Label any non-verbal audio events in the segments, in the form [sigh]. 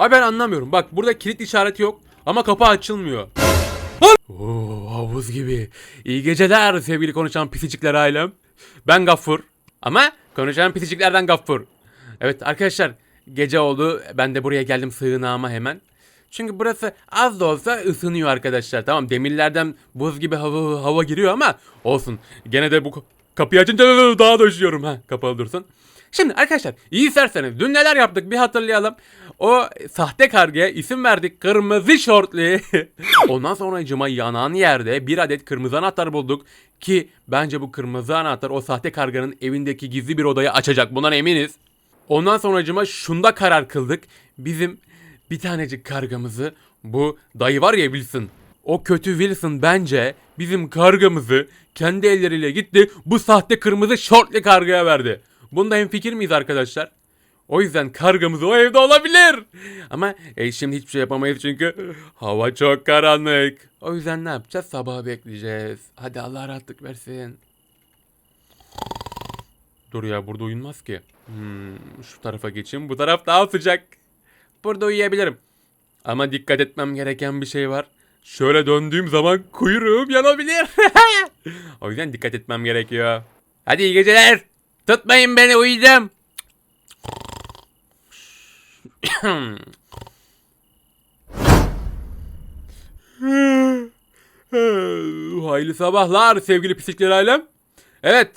Abi ben anlamıyorum. Bak burada kilit işareti yok ama kapı açılmıyor. Oo, havuz gibi. İyi geceler sevgili konuşan pisicikler ailem. Ben Gaffur. Ama konuşan pisiciklerden Gaffur. Evet arkadaşlar gece oldu. Ben de buraya geldim sığınağıma hemen. Çünkü burası az da olsa ısınıyor arkadaşlar. Tamam demirlerden buz gibi hava, hava giriyor ama olsun. Gene de bu kapıyı açınca daha da üşüyorum. Ha, kapalı dursun. Şimdi arkadaşlar iyi isterseniz dün neler yaptık bir hatırlayalım. O sahte kargaya isim verdik kırmızı şortlu. [laughs] Ondan sonra cıma yanan yerde bir adet kırmızı anahtar bulduk. Ki bence bu kırmızı anahtar o sahte karganın evindeki gizli bir odayı açacak bundan eminiz. Ondan sonracıma şunda karar kıldık. Bizim bir tanecik kargamızı bu dayı var ya Wilson. O kötü Wilson bence bizim kargamızı kendi elleriyle gitti bu sahte kırmızı şortlu kargaya verdi. Bunda hem fikir miyiz arkadaşlar? O yüzden kargamız o evde olabilir. Ama e, şimdi hiçbir şey yapamayız çünkü hava çok karanlık. O yüzden ne yapacağız? Sabah bekleyeceğiz. Hadi Allah rahatlık versin. Dur ya burada uyunmaz ki. Hmm, şu tarafa geçeyim. Bu taraf daha sıcak. Burada uyuyabilirim. Ama dikkat etmem gereken bir şey var. Şöyle döndüğüm zaman kuyruğum yanabilir. [laughs] o yüzden dikkat etmem gerekiyor. Hadi iyi geceler. Tutmayın beni uyuyacağım. [coughs] Hayırlı sabahlar sevgili pislikler ailem. Evet.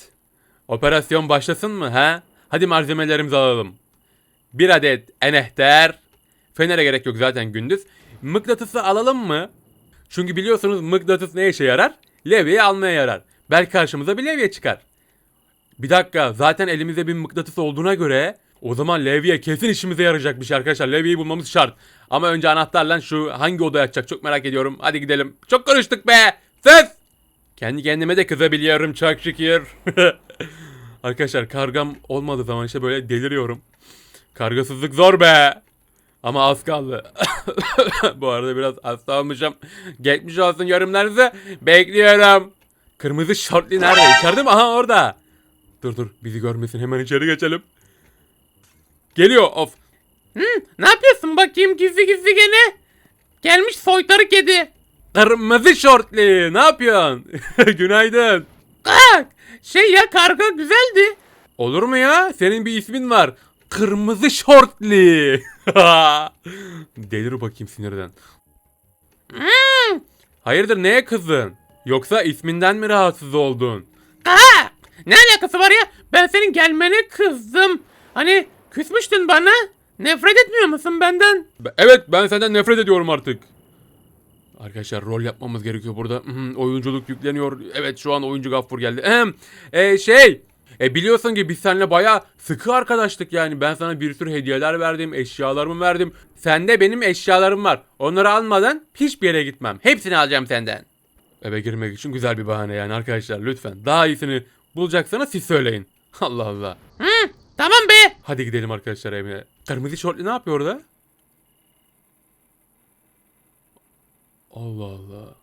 Operasyon başlasın mı ha? Hadi malzemelerimizi alalım. Bir adet enehter. Fenere gerek yok zaten gündüz. Mıknatısı alalım mı? Çünkü biliyorsunuz mıknatıs ne işe yarar? Levyeyi almaya yarar. Belki karşımıza bir levye çıkar. Bir dakika zaten elimizde bir mıknatıs olduğuna göre o zaman levye kesin işimize yarayacakmış arkadaşlar. Levyeyi bulmamız şart. Ama önce anahtarla şu hangi odaya açacak çok merak ediyorum. Hadi gidelim. Çok konuştuk be. Ses. Kendi kendime de kızabiliyorum çok şükür. [laughs] arkadaşlar kargam olmadığı zaman işte böyle deliriyorum. Kargasızlık zor be. Ama az kaldı. [laughs] Bu arada biraz hasta olmuşum. Geçmiş olsun yorumlarınızı bekliyorum. Kırmızı şortlu nerede? İçeride mi? Aha orada. Dur dur bizi görmesin hemen içeri geçelim. Geliyor of. Ne yapıyorsun bakayım gizli gizli gene? Gelmiş soytarı kedi. Kırmızı şortlu ne yapıyorsun? [laughs] Günaydın. Kalk. Şey ya karga güzeldi. Olur mu ya? Senin bir ismin var. Kırmızı şortlu. [laughs] Delir bakayım sinirden. Hmm. Hayırdır neye kızdın? Yoksa isminden mi rahatsız oldun? Kalk. Ne alakası var ya? Ben senin gelmene kızdım. Hani küsmüştün bana. Nefret etmiyor musun benden? Be- Evet ben senden nefret ediyorum artık. Arkadaşlar rol yapmamız gerekiyor burada. Oyunculuk yükleniyor. Evet şu an oyuncu Gaffur geldi. Ehem. E, şey. E, biliyorsun ki biz seninle baya sıkı arkadaştık yani. Ben sana bir sürü hediyeler verdim. Eşyalarımı verdim. Sende benim eşyalarım var. Onları almadan hiçbir yere gitmem. Hepsini alacağım senden. Eve girmek için güzel bir bahane yani arkadaşlar lütfen. Daha iyisini bulacaksanız siz söyleyin. [laughs] Allah Allah. Hı, tamam be. Hadi gidelim arkadaşlar evine. Kırmızı şortlu ne yapıyor orada? Allah Allah.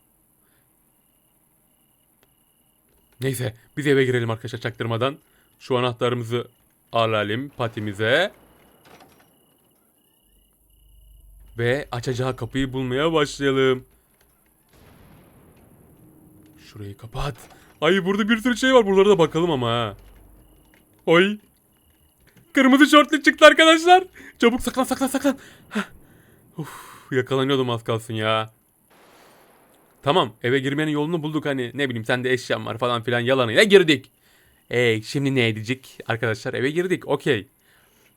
Neyse biz eve girelim arkadaşlar çaktırmadan. Şu anahtarımızı alalım patimize. Ve açacağı kapıyı bulmaya başlayalım. Şurayı kapat. Ay burada bir sürü şey var. Buralara da bakalım ama ha. Oy. Kırmızı şortlu çıktı arkadaşlar. Çabuk saklan saklan saklan. Uf, yakalanıyordum az kalsın ya. Tamam eve girmenin yolunu bulduk hani ne bileyim sende eşyan var falan filan yalanıyla girdik. Ey şimdi ne edecek arkadaşlar eve girdik okey.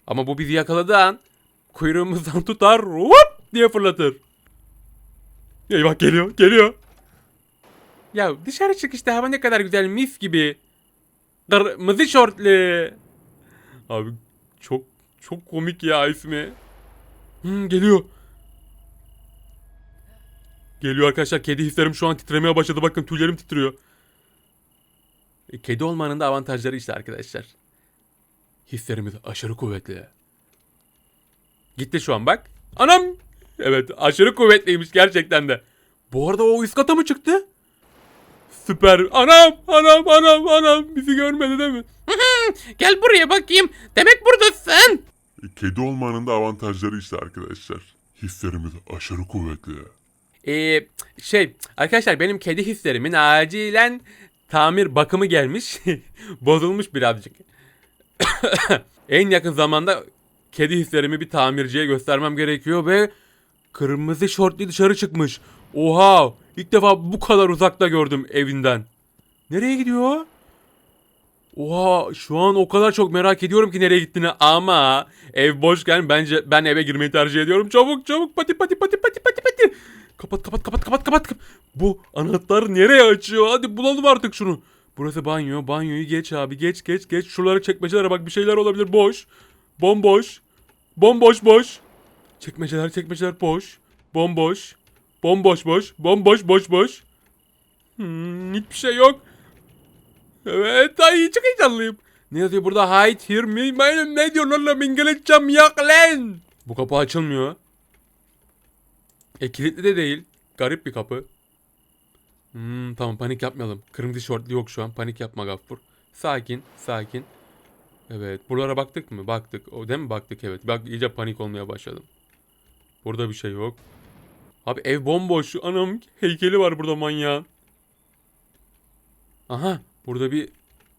Ama bu bizi yakaladığı an kuyruğumuzdan [laughs] tutar hop diye fırlatır. Eyvah geliyor geliyor. Ya dışarı çık işte hava ne kadar güzel mis gibi. Kırmızı şortlu. Abi çok çok komik ya ismi. Hmm, geliyor. Geliyor arkadaşlar. Kedi hislerim şu an titremeye başladı. Bakın tüylerim titriyor. E, kedi olmanın da avantajları işte arkadaşlar. Hislerimiz aşırı kuvvetli. Gitti şu an bak. Anam. Evet aşırı kuvvetliymiş gerçekten de. Bu arada o üst kata mı çıktı? Süper. Anam anam anam anam. Bizi görmedi değil mi? Gel buraya bakayım. Demek buradasın. Kedi olmanın da avantajları işte arkadaşlar. Hislerimiz aşırı kuvvetli. Ee, şey arkadaşlar benim kedi hislerimin acilen tamir bakımı gelmiş. [laughs] Bozulmuş birazcık. [coughs] en yakın zamanda kedi hislerimi bir tamirciye göstermem gerekiyor ve kırmızı şortlu dışarı çıkmış. Oha! İlk defa bu kadar uzakta gördüm evinden. Nereye gidiyor? Oha şu an o kadar çok merak ediyorum ki nereye gittiğini ama ev boşken bence ben eve girmeyi tercih ediyorum. Çabuk çabuk pati pati pati pati pati pati. Kapat kapat kapat kapat kapat. Bu anahtar nereye açıyor? Hadi bulalım artık şunu. Burası banyo. Banyoyu geç abi. Geç geç geç. Şuralara çekmecelere bak bir şeyler olabilir. Boş. Bomboş. Bomboş boş. Çekmeceler çekmeceler boş. Bomboş. Bomboş boş. Bomboş boş boş. Hmm, hiçbir şey yok. Evet ay çok heyecanlıyım. Ne yazıyor burada? Hide here me. Benim ne diyor lan İngilizcem yok lan. Bu kapı açılmıyor. E kilitli de değil. Garip bir kapı. Hmm, tamam panik yapmayalım. Kırmızı şortlu yok şu an. Panik yapma Gaffur. Sakin, sakin. Evet, buralara baktık mı? Baktık. O değil mi? Baktık evet. Bak iyice panik olmaya başladım. Burada bir şey yok. Abi ev bomboş. Anam heykeli var burada manyağın. Aha, burada bir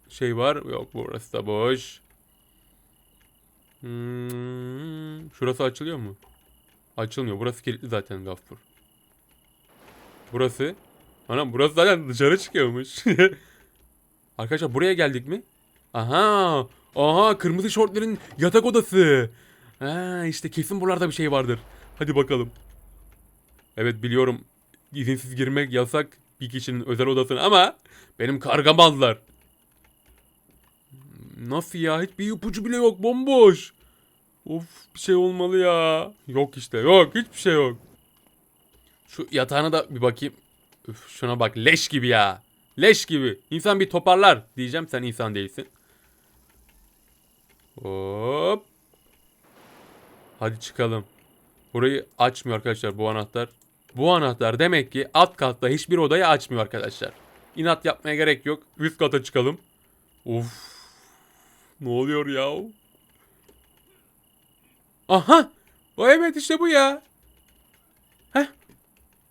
şey var. Yok burası da boş. Hmm, şurası açılıyor mu? Açılmıyor. Burası kilitli zaten Gaffur. Burası. Anam burası zaten dışarı çıkıyormuş. [laughs] Arkadaşlar buraya geldik mi? Aha. Aha kırmızı şortların yatak odası. Ha işte kesin buralarda bir şey vardır. Hadi bakalım. Evet biliyorum izinsiz girmek yasak bir kişinin özel odasına ama benim kargam aldılar. Nasıl ya? Hiçbir ipucu bile yok. Bomboş. Of bir şey olmalı ya. Yok işte yok. Hiçbir şey yok. Şu yatağına da bir bakayım. Üf, şuna bak leş gibi ya. Leş gibi. İnsan bir toparlar diyeceğim sen insan değilsin. Hop. Hadi çıkalım. Burayı açmıyor arkadaşlar bu anahtar. Bu anahtar demek ki alt katta hiçbir odayı açmıyor arkadaşlar. İnat yapmaya gerek yok. Üst kata çıkalım. Of. Ne oluyor ya? Aha. O evet işte bu ya. Heh.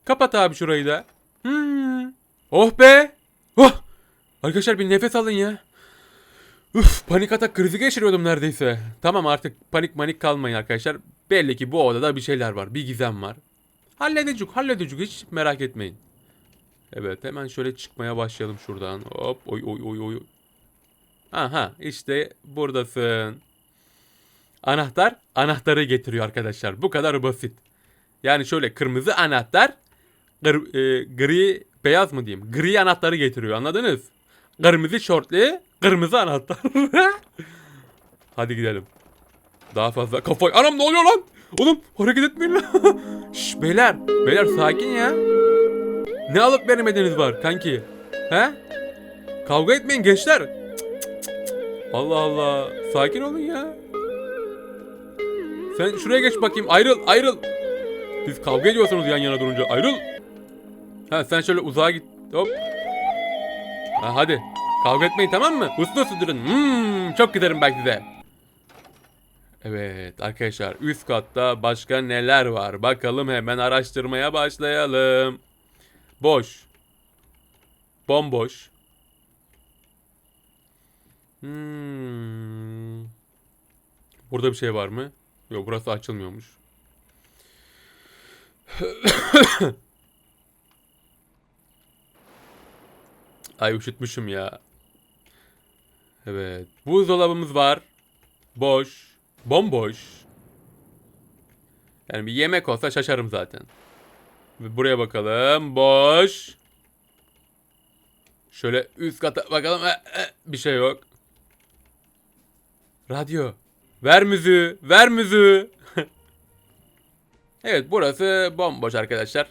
Kapat abi şurayı da. Hmm. Oh be. Oh. Arkadaşlar bir nefes alın ya. Üf, panik atak krizi geçiriyordum neredeyse. Tamam artık panik manik kalmayın arkadaşlar. Belli ki bu odada bir şeyler var. Bir gizem var. Halledecek, halledecek hiç merak etmeyin. Evet hemen şöyle çıkmaya başlayalım şuradan. Hop oy oy oy oy. Aha işte buradasın. Anahtar anahtarı getiriyor arkadaşlar. Bu kadar basit. Yani şöyle kırmızı anahtar gır- e, gri beyaz mı diyeyim? Gri anahtarı getiriyor anladınız? Kırmızı şortlu kırmızı anahtar. [laughs] Hadi gidelim. Daha fazla kafa... Anam ne oluyor lan? Oğlum hareket etmeyin lan. [laughs] Şş beyler. Beyler sakin ya. Ne alıp veremediniz var kanki? He? Kavga etmeyin gençler. Allah Allah. Sakin olun ya. Sen şuraya geç bakayım. Ayrıl ayrıl. Siz kavga ediyorsunuz yan yana durunca. Ayrıl. Ha sen şöyle uzağa git. Hop. Ha, hadi. Kavga etmeyin tamam mı? Uslu uslu durun. Hmm, çok giderim belki size. Evet arkadaşlar üst katta başka neler var? Bakalım hemen araştırmaya başlayalım. Boş. Bomboş. Hmm. Burada bir şey var mı? Yok burası açılmıyormuş. [coughs] Ay üşütmüşüm ya. Evet. Buzdolabımız var. Boş. Bomboş. Yani bir yemek olsa şaşarım zaten. Buraya bakalım. Boş. Şöyle üst kata bakalım. Eh, eh, Bir şey yok. Radyo. Ver müziği. Ver müziği. [laughs] evet burası bomboş arkadaşlar.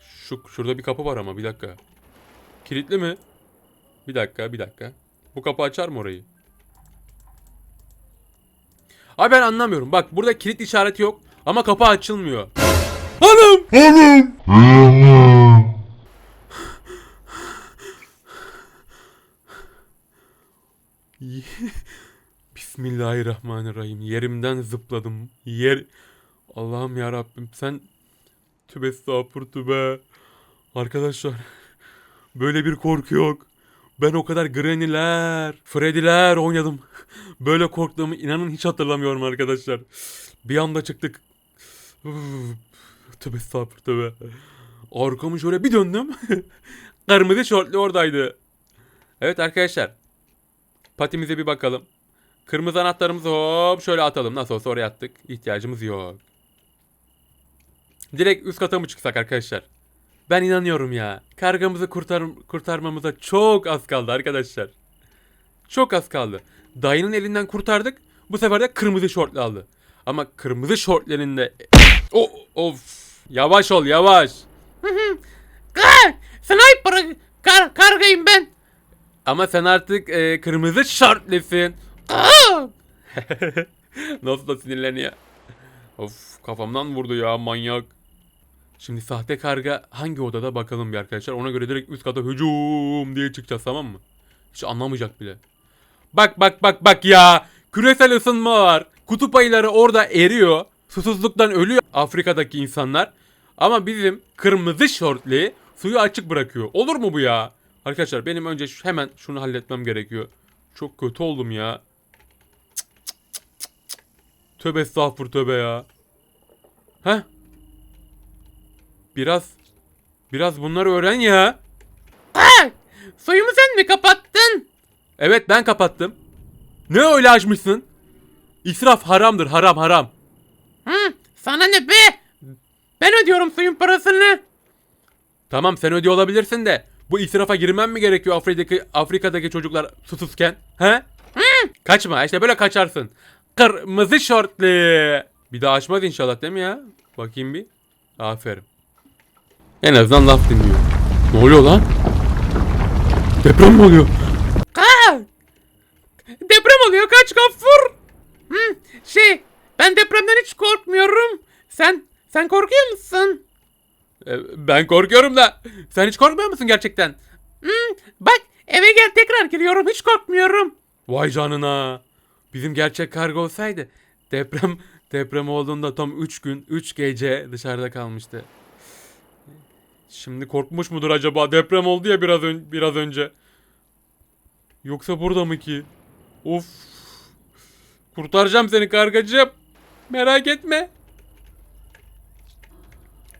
Şu şurada bir kapı var ama bir dakika. Kilitli mi? Bir dakika, bir dakika. Bu kapı açar mı orayı? Abi ben anlamıyorum. Bak burada kilit işareti yok ama kapı açılmıyor. Hanım! [laughs] Bismillahirrahmanirrahim. Yerimden zıpladım. Yer... Allah'ım ya Rabbim sen... Tübe estağfur tübe. Arkadaşlar... [laughs] Böyle bir korku yok. Ben o kadar Granny'ler, Freddy'ler oynadım. [laughs] Böyle korktuğumu inanın hiç hatırlamıyorum arkadaşlar. Bir anda çıktık. Tövbe estağfurullah tövbe. Arkamı şöyle bir döndüm. [laughs] Kırmızı şortlu oradaydı. Evet arkadaşlar. Patimize bir bakalım. Kırmızı anahtarımızı hop şöyle atalım. Nasıl olsa oraya attık. İhtiyacımız yok. Direkt üst kata mı çıksak arkadaşlar? Ben inanıyorum ya. Kargamızı kurtar kurtarmamıza çok az kaldı arkadaşlar. Çok az kaldı. Dayının elinden kurtardık. Bu sefer de kırmızı şortlu aldı. Ama kırmızı şortların da... O, of. Yavaş ol yavaş. Kar! [laughs] Sniper kar, kargayım ben. Ama sen artık e, kırmızı şortlusun. [laughs] [laughs] Nasıl da sinirleniyor. Of kafamdan vurdu ya manyak. Şimdi sahte karga hangi odada bakalım bir arkadaşlar. Ona göre direkt üst kata hücum diye çıkacağız tamam mı? Hiç anlamayacak bile. Bak bak bak bak ya. Küresel ısınma var. Kutup ayıları orada eriyor. Susuzluktan ölüyor Afrika'daki insanlar. Ama bizim kırmızı şortlu suyu açık bırakıyor. Olur mu bu ya? Arkadaşlar benim önce hemen şunu halletmem gerekiyor. Çok kötü oldum ya. Tövbe estağfur tövbe ya. Heh. Biraz biraz bunları öğren ya. Kar! Suyumu sen mi kapattın? Evet ben kapattım. Ne öyle açmışsın? İsraf haramdır haram haram. Hı, sana ne be? Ben ödüyorum suyun parasını. Tamam sen ödüyor olabilirsin de bu israfa girmem mi gerekiyor Afrika'daki Afrika'daki çocuklar susuzken? He? Kaçma işte böyle kaçarsın. Kırmızı şortlu. Bir daha açmaz inşallah değil mi ya? Bakayım bir. Aferin. En azından laf dinliyor. Ne oluyor lan? Deprem mi oluyor? Kar! Deprem oluyor kaç gafur. Hı, şey ben depremden hiç korkmuyorum. Sen sen korkuyor musun? Ee, Ben korkuyorum da. Sen hiç korkmuyor musun gerçekten? Hı, bak eve gel tekrar giriyorum hiç korkmuyorum. Vay canına. Bizim gerçek kargo olsaydı deprem deprem olduğunda tam 3 gün 3 gece dışarıda kalmıştı. Şimdi korkmuş mudur acaba? Deprem oldu ya biraz ön- biraz önce. Yoksa burada mı ki? Of. Kurtaracağım seni kargacığım. Merak etme.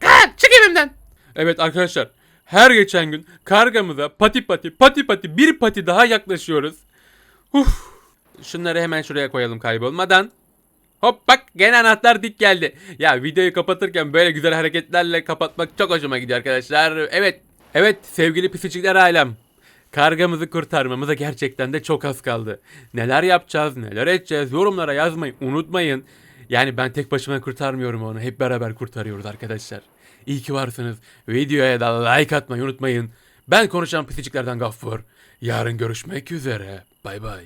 Kar çık evimden. Evet arkadaşlar. Her geçen gün kargamıza pati pati pati pati bir pati daha yaklaşıyoruz. Uf. Şunları hemen şuraya koyalım kaybolmadan. Hop bak gene anahtar dik geldi. Ya videoyu kapatırken böyle güzel hareketlerle kapatmak çok hoşuma gidiyor arkadaşlar. Evet. Evet sevgili pisicikler ailem. Kargamızı kurtarmamıza gerçekten de çok az kaldı. Neler yapacağız, neler edeceğiz yorumlara yazmayı unutmayın. Yani ben tek başıma kurtarmıyorum onu. Hep beraber kurtarıyoruz arkadaşlar. İyi ki varsınız. Videoya da like atmayı unutmayın. Ben konuşan pisiciklerden Gaffur. Yarın görüşmek üzere. Bay bay.